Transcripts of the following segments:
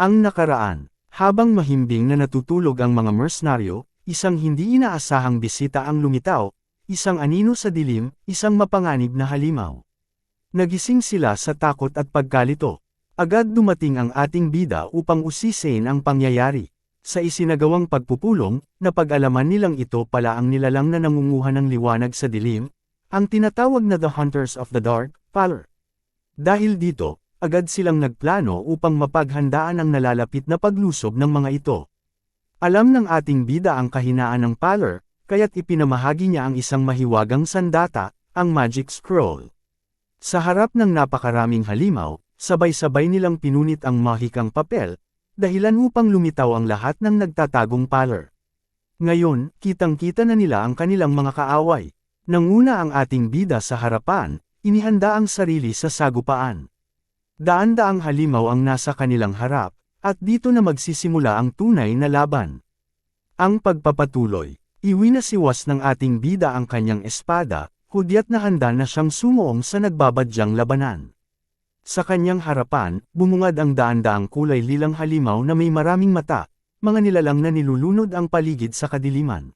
Ang nakaraan, habang mahimbing na natutulog ang mga mercenaryo, isang hindi inaasahang bisita ang lumitaw, isang anino sa dilim, isang mapanganib na halimaw. Nagising sila sa takot at pagkalito. Agad dumating ang ating bida upang usisin ang pangyayari. Sa isinagawang pagpupulong, napag-alaman nilang ito pala ang nilalang na nangunguha ng liwanag sa dilim, ang tinatawag na The Hunters of the Dark, Pallor. Dahil dito, agad silang nagplano upang mapaghandaan ang nalalapit na paglusob ng mga ito. Alam ng ating bida ang kahinaan ng Pallor, kaya't ipinamahagi niya ang isang mahiwagang sandata, ang Magic Scroll. Sa harap ng napakaraming halimaw, sabay-sabay nilang pinunit ang mahikang papel, dahilan upang lumitaw ang lahat ng nagtatagong Pallor. Ngayon, kitang-kita na nila ang kanilang mga kaaway. Nanguna ang ating bida sa harapan, inihanda ang sarili sa sagupaan. Daan-daang halimaw ang nasa kanilang harap, at dito na magsisimula ang tunay na laban. Ang pagpapatuloy, iwinasiwas ng ating bida ang kanyang espada, hudyat na handa na siyang sumuong sa nagbabadyang labanan. Sa kanyang harapan, bumungad ang daan-daang kulay lilang halimaw na may maraming mata, mga nilalang na nilulunod ang paligid sa kadiliman.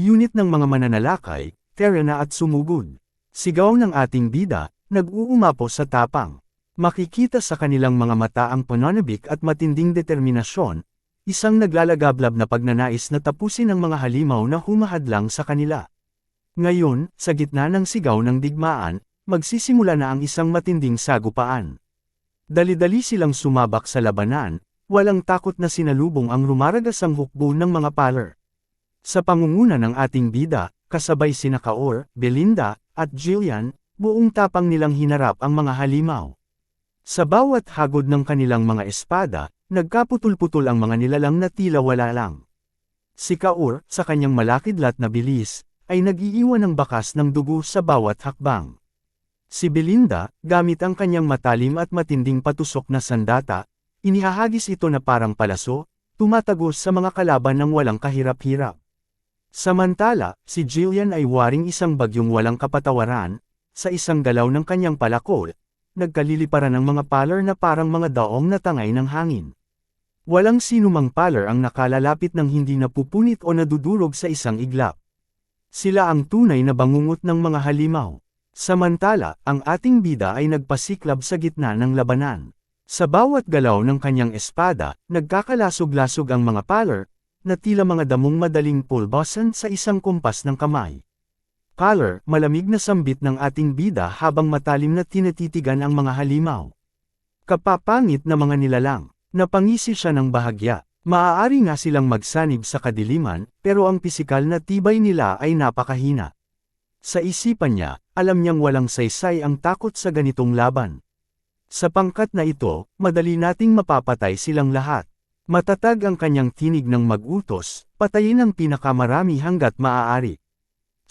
Unit ng mga mananalakay, Terena at sumugod. Sigaw ng ating bida, nag-uumapo sa tapang. Makikita sa kanilang mga mata ang pananabik at matinding determinasyon, isang naglalagablab na pagnanais na tapusin ang mga halimaw na humahadlang sa kanila. Ngayon, sa gitna ng sigaw ng digmaan, magsisimula na ang isang matinding sagupaan. Dali-dali silang sumabak sa labanan, walang takot na sinalubong ang rumaragasang hukbo ng mga paler. Sa pangunguna ng ating bida, kasabay sina Kaor, Belinda, at Jillian, buong tapang nilang hinarap ang mga halimaw. Sa bawat hagod ng kanilang mga espada, nagkaputol-putol ang mga nilalang na tila wala lang. Si Kaur, sa kanyang malakidlat na bilis, ay nag-iiwan ng bakas ng dugo sa bawat hakbang. Si Belinda, gamit ang kanyang matalim at matinding patusok na sandata, inihahagis ito na parang palaso, tumatagos sa mga kalaban ng walang kahirap-hirap. Samantala, si Jillian ay waring isang bagyong walang kapatawaran, sa isang galaw ng kanyang palakol, nagkaliliparan ng mga paler na parang mga daong na tangay ng hangin. Walang sinumang paler ang nakalalapit ng hindi napupunit o nadudurog sa isang iglap. Sila ang tunay na bangungot ng mga halimaw. Samantala, ang ating bida ay nagpasiklab sa gitna ng labanan. Sa bawat galaw ng kanyang espada, nagkakalasog-lasog ang mga paler, na tila mga damong madaling pulbasan sa isang kumpas ng kamay. Color, malamig na sambit ng ating bida habang matalim na tinatitigan ang mga halimaw. Kapapangit na mga nilalang, napangisi siya ng bahagya. Maaari nga silang magsanib sa kadiliman, pero ang pisikal na tibay nila ay napakahina. Sa isipan niya, alam niyang walang saysay ang takot sa ganitong laban. Sa pangkat na ito, madali nating mapapatay silang lahat. Matatag ang kanyang tinig ng mag-utos, patayin ang pinakamarami hanggat maaari.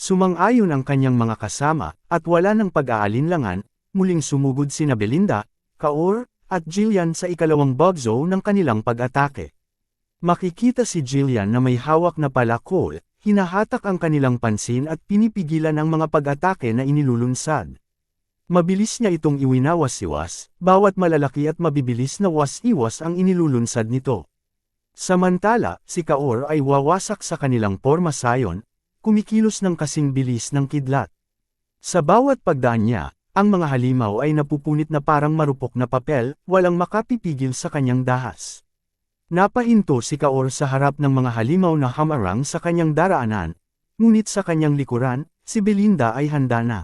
Sumang-ayon ang kanyang mga kasama, at wala ng pag-aalinlangan, muling sumugod sina Belinda, Kaur, at Jillian sa ikalawang bugzo ng kanilang pag-atake. Makikita si Jillian na may hawak na palakol, hinahatak ang kanilang pansin at pinipigilan ang mga pag-atake na inilulunsad. Mabilis niya itong iwinawas-iwas, bawat malalaki at mabibilis na was-iwas ang inilulunsad nito. Samantala, si Kaor ay wawasak sa kanilang porma sayon, kumikilos ng kasing bilis ng kidlat. Sa bawat pagdaan niya, ang mga halimaw ay napupunit na parang marupok na papel, walang makapipigil sa kanyang dahas. Napahinto si Kaor sa harap ng mga halimaw na hamarang sa kanyang daraanan, ngunit sa kanyang likuran, si Belinda ay handa na.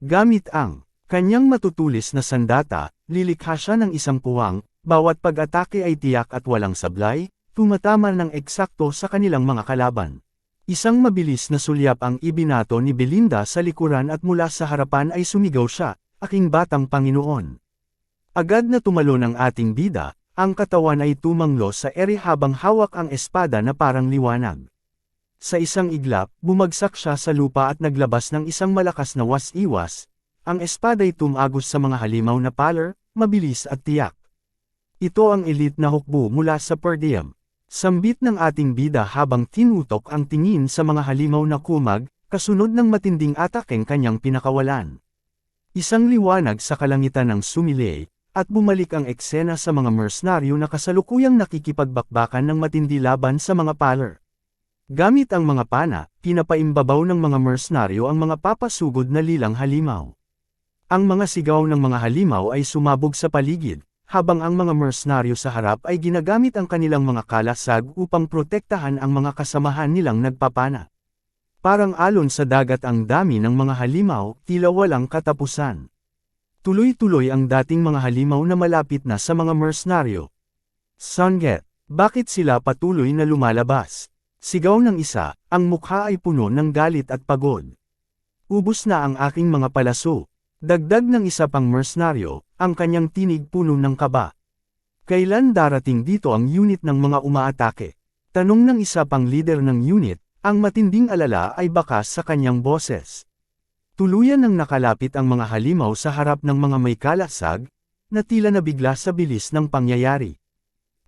Gamit ang kanyang matutulis na sandata, lilikha siya ng isang puwang, bawat pag-atake ay tiyak at walang sablay, tumatama ng eksakto sa kanilang mga kalaban. Isang mabilis na sulyap ang ibinato ni Belinda sa likuran at mula sa harapan ay sumigaw siya, aking batang Panginoon. Agad na tumalon ang ating bida, ang katawan ay tumanglo sa ere habang hawak ang espada na parang liwanag. Sa isang iglap, bumagsak siya sa lupa at naglabas ng isang malakas na was-iwas, ang espada ay tumagos sa mga halimaw na paler, mabilis at tiyak. Ito ang elite na hukbo mula sa Perdium. Sambit ng ating bida habang tinutok ang tingin sa mga halimaw na kumag, kasunod ng matinding atakeng kanyang pinakawalan. Isang liwanag sa kalangitan ng sumilay, at bumalik ang eksena sa mga mercenaryo na kasalukuyang nakikipagbakbakan ng matindi laban sa mga paler. Gamit ang mga pana, pinapaimbabaw ng mga mercenaryo ang mga papasugod na lilang halimaw. Ang mga sigaw ng mga halimaw ay sumabog sa paligid, habang ang mga mercenaryo sa harap ay ginagamit ang kanilang mga kalasag upang protektahan ang mga kasamahan nilang nagpapana. Parang alon sa dagat ang dami ng mga halimaw, tila walang katapusan. Tuloy-tuloy ang dating mga halimaw na malapit na sa mga mercenaryo. Sunget, bakit sila patuloy na lumalabas? Sigaw ng isa, ang mukha ay puno ng galit at pagod. Ubus na ang aking mga palaso. Dagdag ng isa pang mercenaryo, ang kanyang tinig puno ng kaba. Kailan darating dito ang unit ng mga umaatake? Tanong ng isa pang leader ng unit, ang matinding alala ay bakas sa kanyang boses. Tuluyan nang nakalapit ang mga halimaw sa harap ng mga may kalasag, na tila nabigla sa bilis ng pangyayari.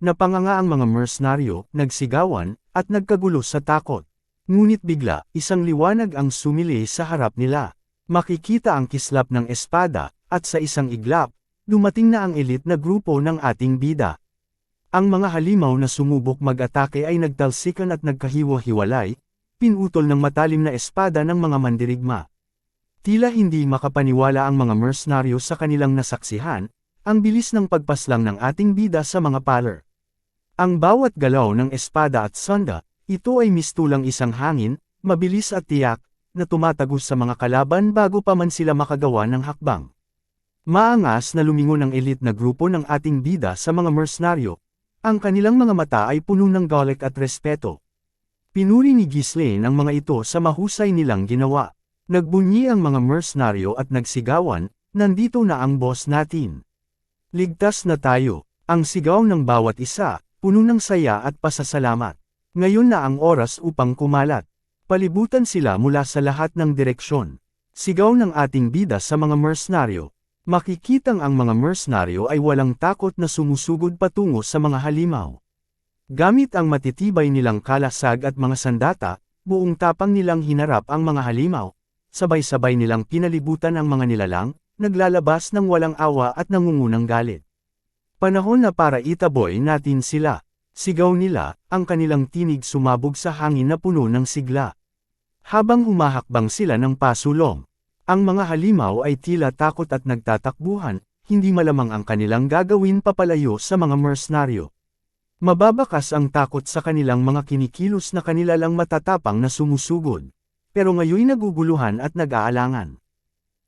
Napanganga ang mga mercenaryo, nagsigawan, at nagkagulo sa takot. Ngunit bigla, isang liwanag ang sumili sa harap nila. Makikita ang kislap ng espada, at sa isang iglap, dumating na ang elit na grupo ng ating bida. Ang mga halimaw na sumubok mag-atake ay nagtalsikan at nagkahiwa-hiwalay, pinutol ng matalim na espada ng mga mandirigma. Tila hindi makapaniwala ang mga mercenaryo sa kanilang nasaksihan, ang bilis ng pagpaslang ng ating bida sa mga paler. Ang bawat galaw ng espada at sonda, ito ay mistulang isang hangin, mabilis at tiyak, na tumatagos sa mga kalaban bago pa man sila makagawa ng hakbang. Maangas na lumingon ang elite na grupo ng ating bida sa mga mercenaryo, ang kanilang mga mata ay puno ng galit at respeto. Pinuri ni Ghislaine ang mga ito sa mahusay nilang ginawa. Nagbunyi ang mga mercenaryo at nagsigawan, nandito na ang boss natin. Ligtas na tayo, ang sigaw ng bawat isa, puno ng saya at pasasalamat. Ngayon na ang oras upang kumalat. Palibutan sila mula sa lahat ng direksyon. Sigaw ng ating bida sa mga mercenaryo. Makikitang ang mga mercenaryo ay walang takot na sumusugod patungo sa mga halimaw. Gamit ang matitibay nilang kalasag at mga sandata, buong tapang nilang hinarap ang mga halimaw. Sabay-sabay nilang pinalibutan ang mga nilalang, naglalabas ng walang awa at nangungunang galit. Panahon na para itaboy natin sila. Sigaw nila, ang kanilang tinig sumabog sa hangin na puno ng sigla. Habang humahakbang sila ng pasulong, ang mga halimaw ay tila takot at nagtatakbuhan, hindi malamang ang kanilang gagawin papalayo sa mga mercenaryo. Mababakas ang takot sa kanilang mga kinikilos na kanila lang matatapang na sumusugod. Pero ngayon naguguluhan at nag-aalangan.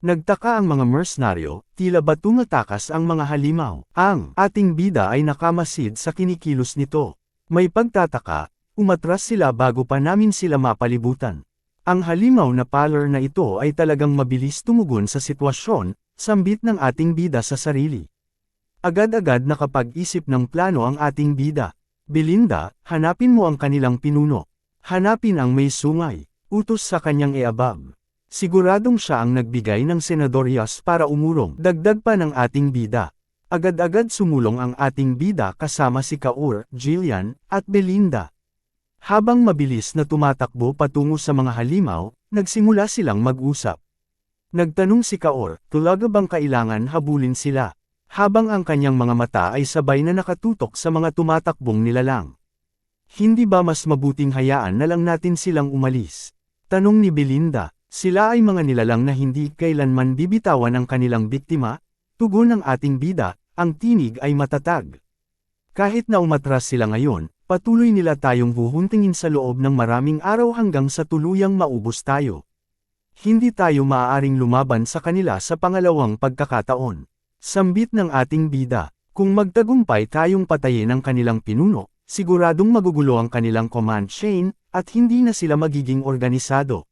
Nagtaka ang mga mercenaryo, tila ba tumatakas ang mga halimaw. Ang ating bida ay nakamasid sa kinikilos nito. May pagtataka, umatras sila bago pa namin sila mapalibutan. Ang halimaw na paler na ito ay talagang mabilis tumugon sa sitwasyon, sambit ng ating bida sa sarili. Agad-agad nakapag-isip ng plano ang ating bida. Belinda, hanapin mo ang kanilang pinuno. Hanapin ang may sungay. Utos sa kanyang eabab. Siguradong siya ang nagbigay ng senadorias para umurong. Dagdag pa ng ating bida. Agad-agad sumulong ang ating bida kasama si Kaur, Jillian, at Belinda. Habang mabilis na tumatakbo patungo sa mga halimaw, nagsimula silang mag-usap. Nagtanong si Kaur, talaga bang kailangan habulin sila? Habang ang kanyang mga mata ay sabay na nakatutok sa mga tumatakbong nilalang. Hindi ba mas mabuting hayaan na lang natin silang umalis? Tanong ni Belinda. Sila ay mga nilalang na hindi kailanman bibitawan ang kanilang biktima, tugon ng ating bida, ang tinig ay matatag. Kahit na umatras sila ngayon, patuloy nila tayong huhuntingin sa loob ng maraming araw hanggang sa tuluyang maubos tayo. Hindi tayo maaaring lumaban sa kanila sa pangalawang pagkakataon. Sambit ng ating bida, kung magtagumpay tayong patayin ang kanilang pinuno, siguradong magugulo ang kanilang command chain, at hindi na sila magiging organisado.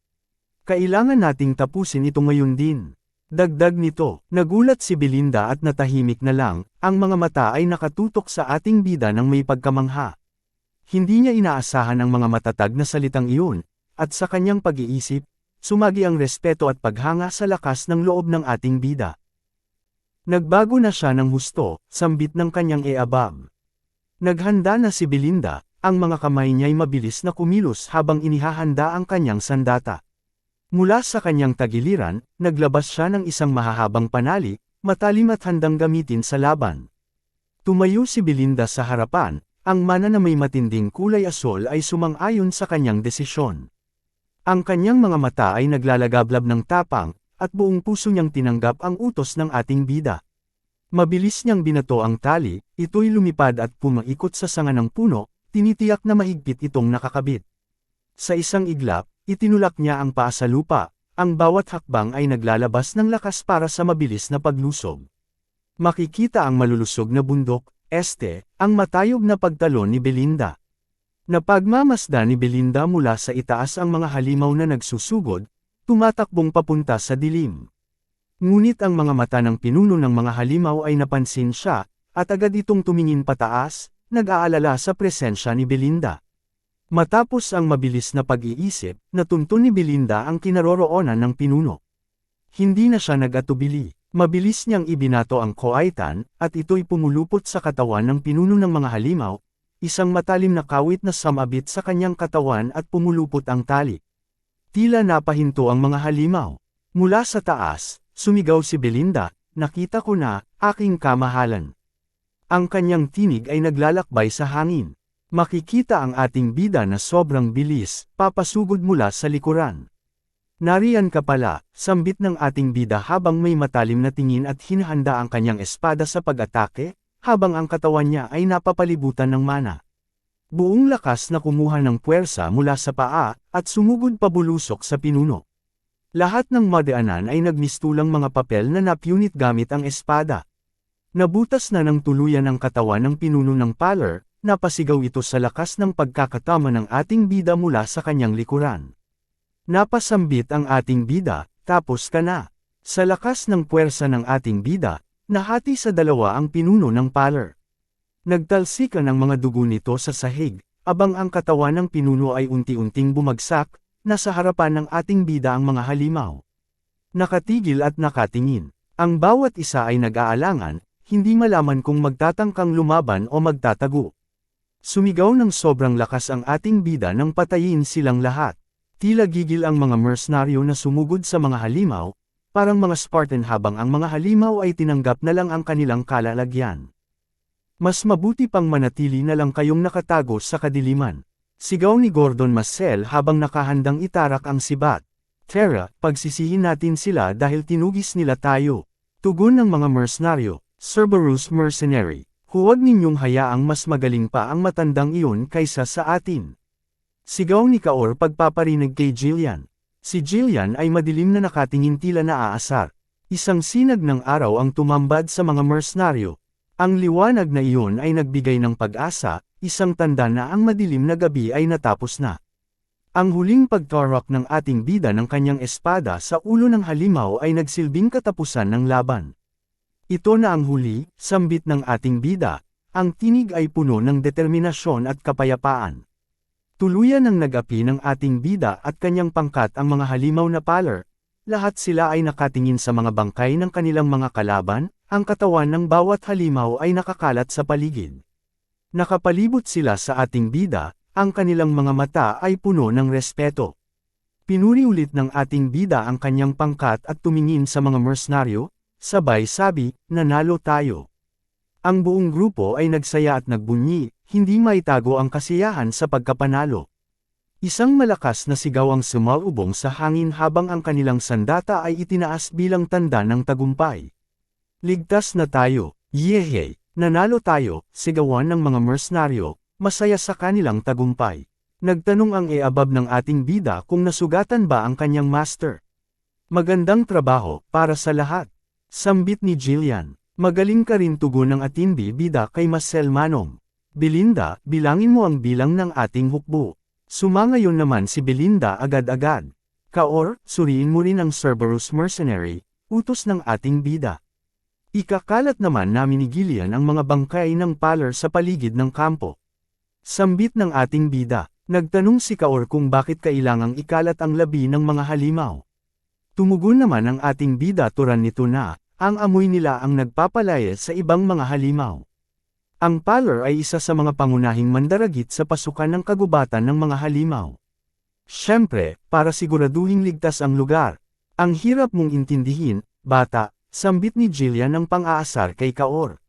Kailangan nating tapusin ito ngayon din. Dagdag nito, nagulat si Belinda at natahimik na lang, ang mga mata ay nakatutok sa ating bida ng may pagkamangha. Hindi niya inaasahan ang mga matatag na salitang iyon, at sa kanyang pag-iisip, sumagi ang respeto at paghanga sa lakas ng loob ng ating bida. Nagbago na siya ng husto, sambit ng kanyang eabab. Naghanda na si Belinda, ang mga kamay niya'y mabilis na kumilos habang inihahanda ang kanyang sandata. Mula sa kanyang tagiliran, naglabas siya ng isang mahahabang panali, matalim at handang gamitin sa laban. Tumayo si Belinda sa harapan, ang mana na may matinding kulay asol ay sumang-ayon sa kanyang desisyon. Ang kanyang mga mata ay naglalagablab ng tapang, at buong puso niyang tinanggap ang utos ng ating bida. Mabilis niyang binato ang tali, ito'y lumipad at pumaikot sa sanga ng puno, tinitiyak na mahigpit itong nakakabit. Sa isang iglap, itinulak niya ang paa sa lupa, ang bawat hakbang ay naglalabas ng lakas para sa mabilis na paglusog. Makikita ang malulusog na bundok, este, ang matayog na pagtalon ni Belinda. Napagmamasda ni Belinda mula sa itaas ang mga halimaw na nagsusugod, tumatakbong papunta sa dilim. Ngunit ang mga mata ng pinuno ng mga halimaw ay napansin siya, at agad itong tumingin pataas, nag-aalala sa presensya ni Belinda. Matapos ang mabilis na pag-iisip, natuntun ni Belinda ang kinaroroonan ng pinuno. Hindi na siya nag-atubili. Mabilis niyang ibinato ang koaitan, at ito'y pumulupot sa katawan ng pinuno ng mga halimaw, isang matalim na kawit na samabit sa kanyang katawan at pumulupot ang tali. Tila napahinto ang mga halimaw. Mula sa taas, sumigaw si Belinda, nakita ko na, aking kamahalan. Ang kanyang tinig ay naglalakbay sa hangin. Makikita ang ating bida na sobrang bilis, papasugod mula sa likuran. Nariyan ka pala, sambit ng ating bida habang may matalim na tingin at hinahanda ang kanyang espada sa pag-atake, habang ang katawan niya ay napapalibutan ng mana. Buong lakas na kumuha ng puwersa mula sa paa, at sumugod pabulusok sa pinuno. Lahat ng madaanan ay nagmistulang mga papel na napunit gamit ang espada. Nabutas na ng tuluyan ang katawan ng pinuno ng Paler, napasigaw ito sa lakas ng pagkakatama ng ating bida mula sa kanyang likuran. Napasambit ang ating bida, tapos ka na. Sa lakas ng puwersa ng ating bida, nahati sa dalawa ang pinuno ng paler. Nagtalsikan ang mga dugo nito sa sahig, abang ang katawan ng pinuno ay unti-unting bumagsak, nasa harapan ng ating bida ang mga halimaw. Nakatigil at nakatingin. Ang bawat isa ay nag-aalangan, hindi malaman kung magtatangkang lumaban o magtatago. Sumigaw ng sobrang lakas ang ating bida nang patayin silang lahat. Tila gigil ang mga mercenaryo na sumugod sa mga halimaw, parang mga Spartan habang ang mga halimaw ay tinanggap na lang ang kanilang kalalagyan. Mas mabuti pang manatili na lang kayong nakatago sa kadiliman. Sigaw ni Gordon Marcel habang nakahandang itarak ang sibat. Tara, pagsisihin natin sila dahil tinugis nila tayo. Tugon ng mga mercenaryo, Cerberus Mercenary. Huwag ninyong hayaang mas magaling pa ang matandang iyon kaysa sa atin. Sigaw ni Kaor pagpaparinig kay Jillian. Si Jillian ay madilim na nakatingin tila naaasar. Isang sinag ng araw ang tumambad sa mga mercenaryo. Ang liwanag na iyon ay nagbigay ng pag-asa, isang tanda na ang madilim na gabi ay natapos na. Ang huling pagtorok ng ating bida ng kanyang espada sa ulo ng halimaw ay nagsilbing katapusan ng laban. Ito na ang huli, sambit ng ating bida, ang tinig ay puno ng determinasyon at kapayapaan. Tuluyan ang nag-api ng ating bida at kanyang pangkat ang mga halimaw na paler, lahat sila ay nakatingin sa mga bangkay ng kanilang mga kalaban, ang katawan ng bawat halimaw ay nakakalat sa paligid. Nakapalibot sila sa ating bida, ang kanilang mga mata ay puno ng respeto. Pinuri ulit ng ating bida ang kanyang pangkat at tumingin sa mga mercenaryo, Sabay sabi, nanalo tayo. Ang buong grupo ay nagsaya at nagbunyi, hindi maitago ang kasiyahan sa pagkapanalo. Isang malakas na sigaw ang sumalubong sa hangin habang ang kanilang sandata ay itinaas bilang tanda ng tagumpay. Ligtas na tayo, yehey, nanalo tayo, sigawan ng mga mercenaryo, masaya sa kanilang tagumpay. Nagtanong ang eabab ng ating bida kung nasugatan ba ang kanyang master. Magandang trabaho, para sa lahat. Sambit ni Jillian. Magaling ka rin tugon ng ating bida kay Marcel Manong. Belinda, bilangin mo ang bilang ng ating hukbo. Sumangayon naman si Belinda agad-agad. Kaor, suriin mo rin ang Cerberus Mercenary, utos ng ating bida. Ikakalat naman namin ni Gillian ang mga bangkay ng paler sa paligid ng kampo. Sambit ng ating bida, nagtanong si Kaor kung bakit kailangang ikalat ang labi ng mga halimaw. Tumugon naman ang ating bida turan nito na, ang amoy nila ang nagpapalaya sa ibang mga halimaw. Ang Paler ay isa sa mga pangunahing mandaragit sa pasukan ng kagubatan ng mga halimaw. Siyempre, para siguraduhing ligtas ang lugar, ang hirap mong intindihin, bata, sambit ni Jillian ang pang-aasar kay Kaor.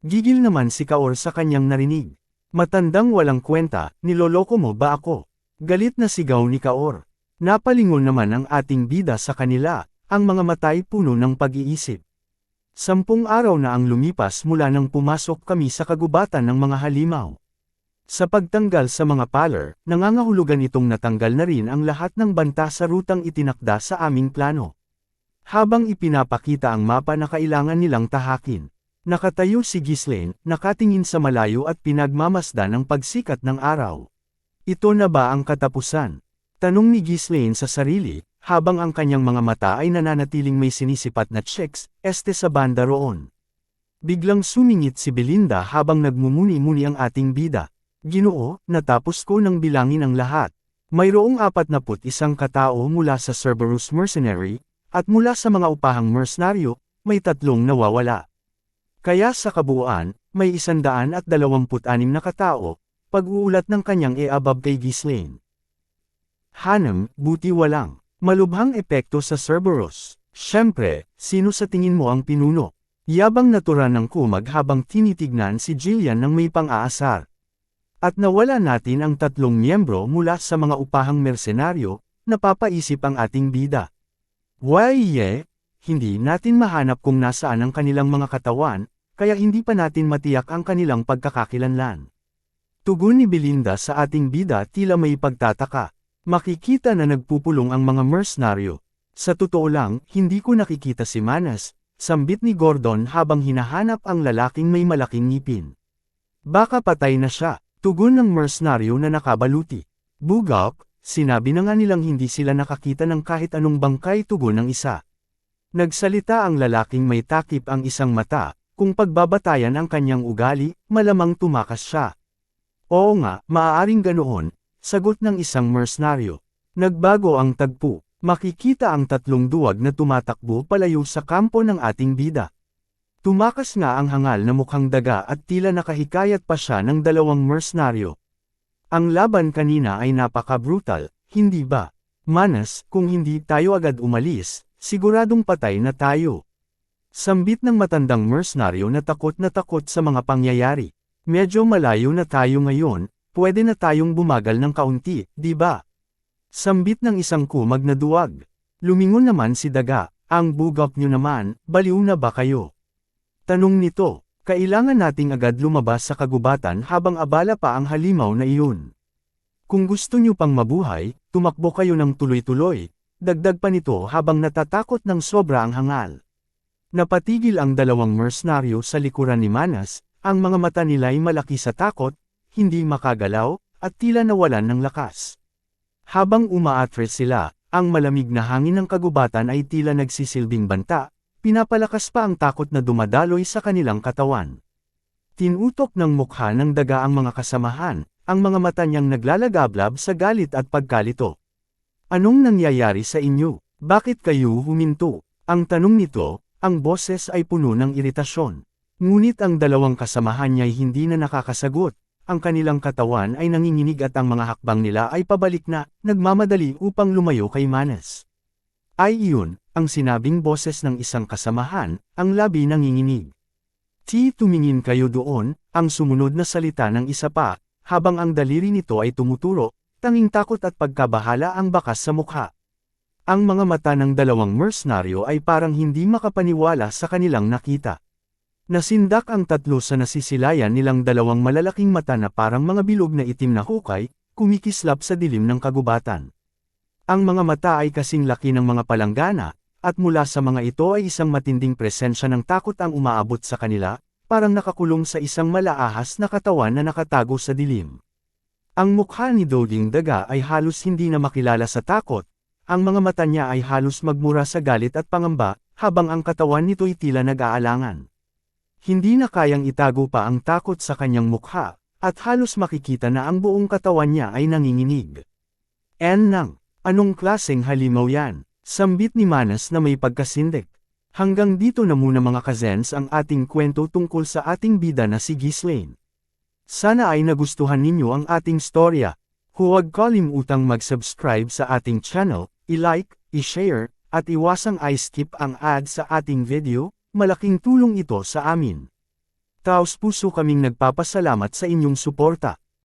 Gigil naman si Kaor sa kanyang narinig. Matandang walang kwenta, niloloko mo ba ako? Galit na sigaw ni Kaor. Napalingon naman ang ating bida sa kanila, ang mga matay puno ng pag-iisip. Sampung araw na ang lumipas mula nang pumasok kami sa kagubatan ng mga halimaw. Sa pagtanggal sa mga paler, nangangahulugan itong natanggal na rin ang lahat ng banta sa rutang itinakda sa aming plano. Habang ipinapakita ang mapa na kailangan nilang tahakin, nakatayo si Ghislaine, nakatingin sa malayo at pinagmamasdan ang pagsikat ng araw. Ito na ba ang katapusan? Tanong ni Ghislaine sa sarili, habang ang kanyang mga mata ay nananatiling may sinisipat na checks, este sa banda roon. Biglang sumingit si Belinda habang nagmumuni-muni ang ating bida. Ginoo, natapos ko nang bilangin ang lahat. Mayroong apat na put isang katao mula sa Cerberus Mercenary, at mula sa mga upahang mercenaryo, may tatlong nawawala. Kaya sa kabuuan, may isandaan at dalawamput anim na katao, pag-uulat ng kanyang e-abab kay Ghislaine. Hanam, buti walang. Malubhang epekto sa Cerberus. Siyempre, sino sa tingin mo ang pinuno? Yabang natura ng kumag habang tinitignan si Jillian ng may pang-aasar. At nawala natin ang tatlong miyembro mula sa mga upahang mersenaryo, napapaisip ang ating bida. Why ye? Hindi natin mahanap kung nasaan ang kanilang mga katawan, kaya hindi pa natin matiyak ang kanilang pagkakakilanlan. Tugon ni Belinda sa ating bida tila may pagtataka. Makikita na nagpupulong ang mga mercenaryo. Sa totoo lang, hindi ko nakikita si Manas, sambit ni Gordon habang hinahanap ang lalaking may malaking ngipin. Baka patay na siya. Tugon ng mercenaryo na nakabaluti. Bugak, sinabi na nga nilang hindi sila nakakita ng kahit anong bangkay tugon ng isa. Nagsalita ang lalaking may takip ang isang mata, kung pagbabatayan ang kanyang ugali, malamang tumakas siya. Oo nga, maaaring ganoon, sagot ng isang mercenaryo. Nagbago ang tagpo, makikita ang tatlong duwag na tumatakbo palayo sa kampo ng ating bida. Tumakas nga ang hangal na mukhang daga at tila nakahikayat pa siya ng dalawang mercenaryo. Ang laban kanina ay napaka-brutal, hindi ba? Manas, kung hindi tayo agad umalis, siguradong patay na tayo. Sambit ng matandang mercenaryo na takot na takot sa mga pangyayari. Medyo malayo na tayo ngayon, pwede na tayong bumagal ng kaunti, di ba? Sambit ng isang kumag na duwag. Lumingon naman si Daga, ang bugak nyo naman, baliw na ba kayo? Tanong nito, kailangan nating agad lumabas sa kagubatan habang abala pa ang halimaw na iyon. Kung gusto nyo pang mabuhay, tumakbo kayo ng tuloy-tuloy, dagdag pa nito habang natatakot ng sobra ang hangal. Napatigil ang dalawang mercenaryo sa likuran ni Manas, ang mga mata nila'y malaki sa takot, hindi makagalaw, at tila nawalan ng lakas. Habang umaatres sila, ang malamig na hangin ng kagubatan ay tila nagsisilbing banta, Pinapalakas pa ang takot na dumadaloy sa kanilang katawan. Tinutok ng mukha ng daga ang mga kasamahan, ang mga mata niyang naglalagablab sa galit at pagkalito. Anong nangyayari sa inyo? Bakit kayo huminto? Ang tanong nito, ang boses ay puno ng iritasyon. Ngunit ang dalawang kasamahan niya ay hindi na nakakasagot, ang kanilang katawan ay nanginginig at ang mga hakbang nila ay pabalik na, nagmamadali upang lumayo kay Manas. Ay iyon, ang sinabing boses ng isang kasamahan, ang labi nanginginig. Ti tumingin kayo doon, ang sumunod na salita ng isa pa, habang ang daliri nito ay tumuturo, tanging takot at pagkabahala ang bakas sa mukha. Ang mga mata ng dalawang mercenaryo ay parang hindi makapaniwala sa kanilang nakita. Nasindak ang tatlo sa nasisilayan nilang dalawang malalaking mata na parang mga bilog na itim na hukay, kumikislap sa dilim ng kagubatan. Ang mga mata ay kasing laki ng mga palanggana, at mula sa mga ito ay isang matinding presensya ng takot ang umaabot sa kanila, parang nakakulong sa isang malaahas na katawan na nakatago sa dilim. Ang mukha ni Doding Daga ay halos hindi na makilala sa takot, ang mga mata niya ay halos magmura sa galit at pangamba, habang ang katawan nito'y tila nag-aalangan. Hindi na kayang itago pa ang takot sa kanyang mukha, at halos makikita na ang buong katawan niya ay nanginginig. En nang, anong klaseng halimaw yan? Sambit ni Manas na may pagkasindik. Hanggang dito na muna mga kazens ang ating kwento tungkol sa ating bida na si Ghislaine. Sana ay nagustuhan ninyo ang ating storya. Huwag kalimutang mag-subscribe sa ating channel, i-like, i-share, At iwasang i-skip ang ad sa ating video, malaking tulong ito sa amin. Taos puso kaming nagpapasalamat sa inyong suporta.